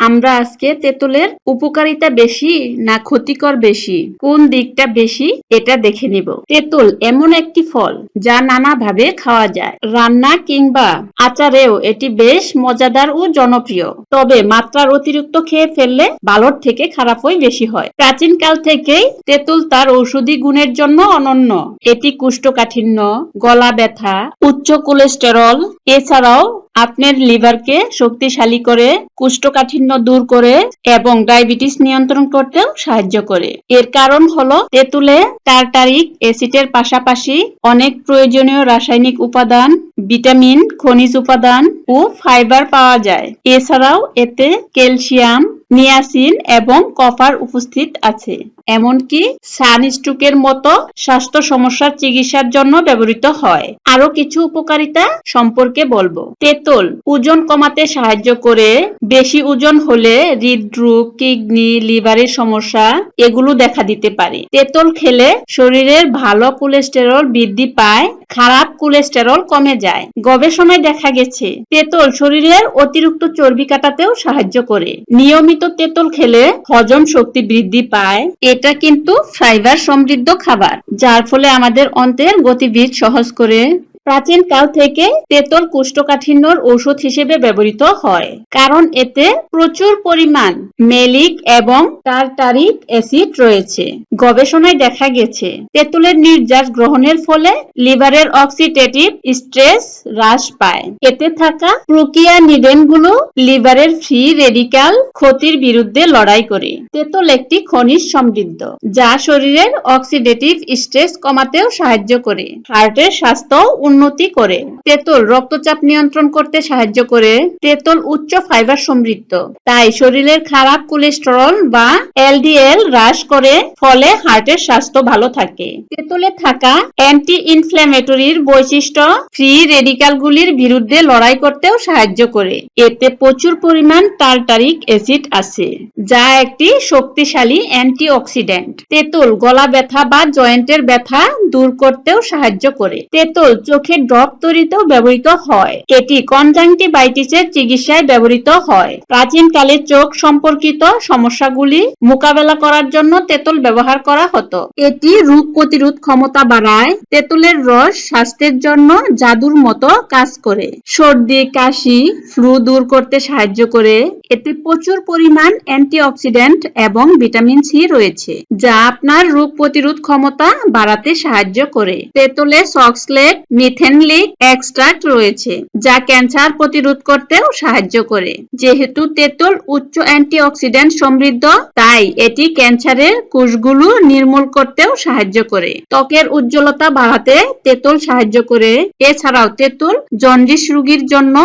আমরা আজকে তেঁতুলের উপকারিতা বেশি না ক্ষতিকর বেশি? কোন দিকটা বেশি? এটা দেখে নিব। তেঁতুল এমন একটি ফল যা নানাভাবে খাওয়া যায়। রান্না কিংবা আচারেও এটি বেশ মজাদার ও জনপ্রিয়। তবে মাত্রার অতিরিক্ত খেয়ে ফেললে ভালোর থেকে খারাপই বেশি হয়। প্রাচীনকাল থেকেই তেঁতুল তার ঔষধি গুণের জন্য অনন্য। এটি কুষ্ঠকাঠিন্য গলা ব্যথা উচ্চ কোলেস্টেরল, এছাড়াও আপনার লিভারকে শক্তিশালী করে, কুষ্ঠকাঠিন্য দূর করে এবং ডায়াবেটিস নিয়ন্ত্রণ করতেও সাহায্য করে। এর কারণ হলো তেঁতুলে টার্টারিক অ্যাসিডের পাশাপাশি অনেক প্রয়োজনীয় রাসায়নিক উপাদান ভিটামিন, খনিজ উপাদান ও ফাইবার পাওয়া যায়। এছাড়াও এতে ক্যালসিয়াম, নিয়াসিন এবং কপার উপস্থিত আছে। এমনকি সানস্ট্রোকের মতো স্বাস্থ্য সমস্যার চিকিৎসার জন্য ব্যবহৃত হয়। আরও কিছু উপকারিতা সম্পর্কে বলব। তেঁতুল ওজন কমাতে সাহায্য করে। বেশি ওজন হলে হৃদরোগ, কিডনি, লিভারের সমস্যা এগুলো দেখা দিতে পারে। তেঁতুল খেলে শরীরের ভালো কোলেস্টেরল বৃদ্ধি পায় খারাপ কোলেস্টেরল কমে যায়। গবেষণায় দেখা গেছে, তেতল শরীরের অতিরিক্ত চর্বি কাটাতেও সাহায্য করে। নিয়মিত তেঁতুল খেলে হজম শক্তি বৃদ্ধি পায়। এটা কিন্তু ফাইবার সমৃদ্ধ খাবার, যার ফলে আমাদের অন্ত্রের গতিবিধ সহজ করে প্রাচীন কাল থেকে তেঁতুল কোষ্ঠকাঠিন্যর ঔষধ হিসেবে ব্যবহৃত হয়। কারণ এতে প্রচুর পরিমাণ মেলিক এবং টার্টারিক অ্যাসিড রয়েছে। গবেষণায় দেখা গেছে, তেঁতুলের নির্যাস গ্রহণের ফলে লিভারের অক্সিডেটিভ স্ট্রেস হ্রাস পায়। এতে থাকা প্রক্রিয়া নিডেনগুলো লিভারের ফ্রি রেডিক্যাল ক্ষতির বিরুদ্ধে লড়াই করে। তেঁতুল একটি খনিজ সমৃদ্ধ, যা শরীরের অক্সিডেটিভ স্ট্রেস কমাতেও সাহায্য করে। হার্টের স্বাস্থ্য উন্নতি করে। তেঁতুল রক্তচাপ নিয়ন্ত্রণ করতে সাহায্য করে। তেঁতুল উচ্চ ফাইবার সমৃদ্ধ। তাই শরীরের খারাপ কোলেস্টেরল বা এলডিএল হ্রাস করে, ফলে হার্টের স্বাস্থ্য ভালো থাকে। তেঁতুলে থাকা অ্যান্টি ইনফ্ল্যামেটরির বৈশিষ্ট্য ফ্রি রেডিক্যালগুলির বিরুদ্ধে লড়াই করতেও সাহায্য করে। এতে প্রচুর পরিমাণ টার্টারিক অ্যাসিড আছে, যা একটি শক্তিশালী অ্যান্টিঅক্সিডেন্ট তেঁতুল গলা ব্যথা বা জয়েন্টের ব্যথা দূর করতেও সাহায্য করে। তেঁতুল চোখের ড্রপ তৈরিতেও ব্যবহৃত হয়। এটি কনজাংটিভাইটিসের চিকিৎসায় ব্যবহৃত হয়। প্রাচীনকালে চোখ সম্পর্কিত সমস্যাগুলি মোকাবেলা করার জন্য তেঁতুল ব্যবহার করা হতো। এটি রোগ প্রতিরোধ ক্ষমতা বাড়ায়, তেঁতুলের রস স্বাস্থ্যের জন্য জাদুর মতো কাজ করে। সর্দি, কাশি, ফ্লু দূর করতে সাহায্য করে। এতে প্রচুর পরিমাণ অ্যান্টিঅক্সিডেন্ট এবং ভিটামিন সি রয়েছে, যা আপনার রোগ প্রতিরোধ ক্ষমতা বাড়াতে সাহায্য করে। তেঁতুলে সক্সলেট মিথেনলিক এক্সট্রাক্ট রয়েছে, যা ক্যান্সার প্রতিরোধ করতেও সাহায্য করে। যেহেতু তেঁতুল উচ্চ অ্যান্টিঅক্সিডেন্ট সমৃদ্ধ, তাই এটি ক্যান্সারের কোষগুলো নির্মূল করতেও সাহায্য করে। ত্বকের উজ্জ্বলতা বাড়াতে তেঁতুল সাহায্য করে। এছাড়াও তেঁতুল জন্ডিস রোগীর জন্য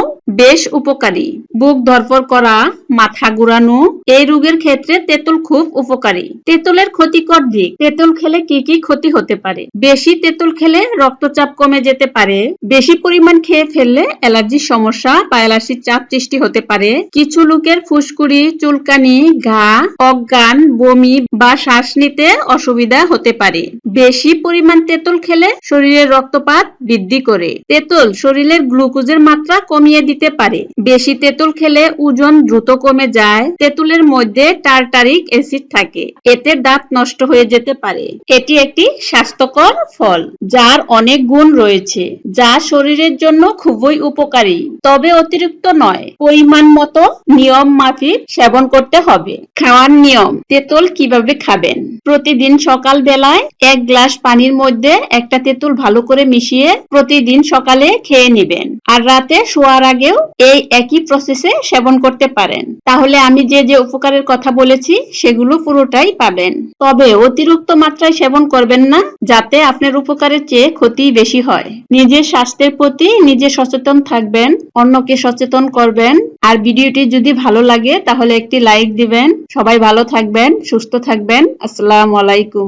বেশ উপকারী। বুক ধরফর করা, মাথা ঘুরানো, এই রোগের ক্ষেত্রে তেঁতুল খুব উপকারী। তেঁতুলের ক্ষতিকর দিক, তেঁতুল খেলে কি কি ক্ষতি হতে পারে? বেশি তেঁতুল খেলে রক্তচাপ কমে যেতে পারে। বেশি পরিমাণ খেয়ে ফেললে অ্যালার্জির সমস্যা বা অ্যালার্জির চাপ সৃষ্টি হতে পারে। কিছু লোকের ফুসকুড়ি, চুলকানি, ঘা, অজ্ঞান, বমি বা শ্বাস নিতে অসুবিধা হতে পারে। বেশি পরিমাণ তেঁতুল খেলে শরীরের রক্তপাত বৃদ্ধি করে। তেঁতুল শরীরের গ্লুকোজের মাত্রা কমিয়ে দিতে পারে। বেশি তেঁতুল খেলে ওজন দ্রুত কমে যায়। তেঁতুলের মধ্যে টার্টারিক অ্যাসিড থাকে। এতে দাঁত নষ্ট হয়ে যেতে পারে। এটি একটি স্বাস্থ্যকর ফল, যার অনেক গুণ রয়েছে। যা শরীরের জন্য খুবই উপকারী, তবে অতিরিক্ত নয়। পরিমাণ মতো নিয়ম মাফিক সেবন করতে হবে। খাওয়ার নিয়ম, তেঁতুল কীভাবে খাবেন? প্রতিদিন সকাল বেলায় এক গ্লাস পানির মধ্যে একটা তেঁতুল ভালো করে মিশিয়ে প্রতিদিন সকালে খেয়ে নেবেন। আর রাতে শোয়ার আগেও এই একই প্রসেসে সেবন করতে পারেন। তাহলে আমি যে যে উপকারের কথা বলেছি, সেগুলো পুরোটাই পাবেন। তবে অতিরিক্ত মাত্রায় সেবন করবেন না, যাতে আপনার উপকারের চেয়ে ক্ষতি বেশি হয়। নিজের স্বাস্থ্যের প্রতি নিজে সচেতন থাকবেন, অন্যকে সচেতন করবেন। আর ভিডিওটি যদি ভালো লাগে তাহলে একটি লাইক দিবেন। সবাই ভালো থাকবেন, সুস্থ থাকবেন। আসসালামু আলাইকুম।